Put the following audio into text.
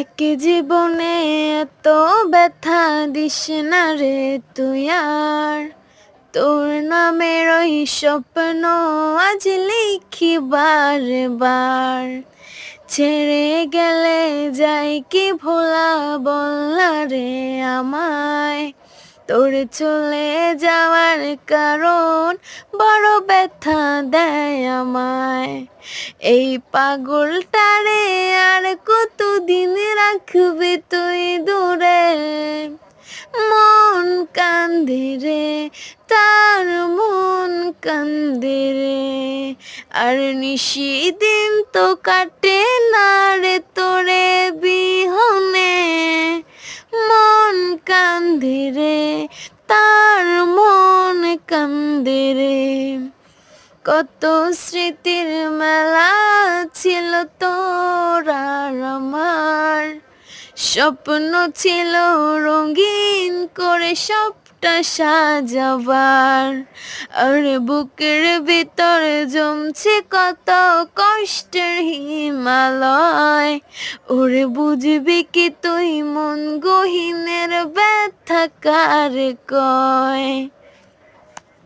এক জীবনে এত ব্যথা দিস না রে তুই আর। তোর নামের ওই স্বপ্ন আজ লিখি বার ছেড়ে গেলে যাই কি ভোলা বললা রে আমায়। তোর চলে যাওয়ার কারণ বড় ব্যথা দেয় আমায়। এই পাগলটারে আর কতদিন রাখবি তুই দূরে। মন কান্দে রে, তার মন কান্দে রে। আর নিশি দিন তো কাটে না রে তোরে বিহনে। মন কান্দে রে, তার মন কান্দে রে। কত স্মৃতির মেলা ছিল তোর স্বপ্ন ছিল রঙিন করে সবটা সাজাবার। আর বুকের ভিতর জমছে কত কষ্টের হিমালয়। ওরে বুঝবি কি তুই মন গহিনের ব্যথা কার কয়?